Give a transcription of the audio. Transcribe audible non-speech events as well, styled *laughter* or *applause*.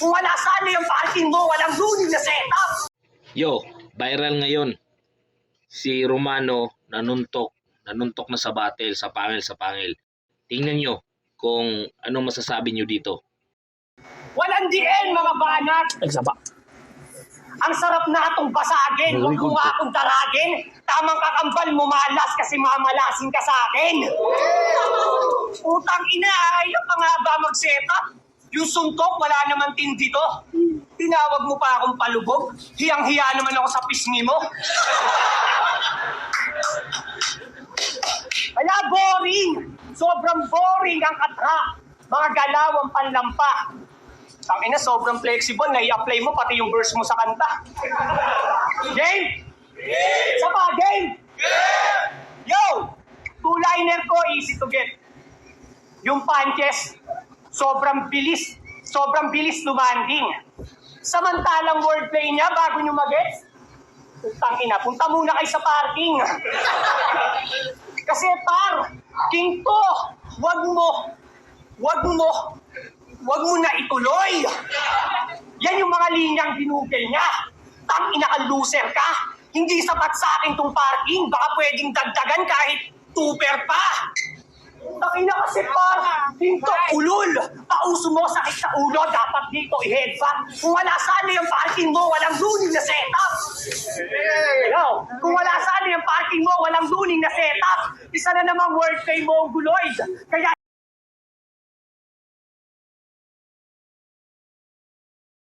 Kung wala sana yung parking mo, walang ruling na setup. Yo, viral ngayon. Si Romano nanuntok, nanuntok na sa battle, sa pangil, sa pangil. Tingnan nyo kung ano masasabi nyo dito. Walang DN, mga banat. Ay, saba. Ang sarap na atong basagin. Huwag mo nga akong daragin. Tamang kakambal mo malas kasi mamalasin ka sa akin. *laughs* Utang ina, ayaw pa nga ba mag-setup? Yung suntok, wala naman tindi to. Tinawag mo pa akong palubog. Hiyang-hiya naman ako sa pisngi mo. *laughs* Wala, boring. Sobrang boring ang katra. Mga galawang panlampa. Ang ina, sobrang flexible. Nai-apply mo pati yung verse mo sa kanta. Game? Sa pa, game? Yo! Two-liner ko, easy to get. Yung punches, sobrang bilis. Sobrang bilis lumanding. Samantalang wordplay niya, bago nyo mag-gets, Putang ina, punta muna kayo sa parking. *laughs* Kasi par, king to, wag mo, wag mo, wag mo na ituloy. Yan yung mga linyang ginugel niya. Tang ina ka loser ka. Hindi sapat sa akin tong parking. Baka pwedeng dagdagan kahit tuper pa. Takina kasi par, hinto ulol. Pauso mo sakit sa ulo, dapat dito i-headbang. Kung wala sana yung parking mo, walang ruling na setup. Yo, kung wala sana yung parking mo, walang ruling na setup. Isa na namang wordplay mo ang guloy. Kaya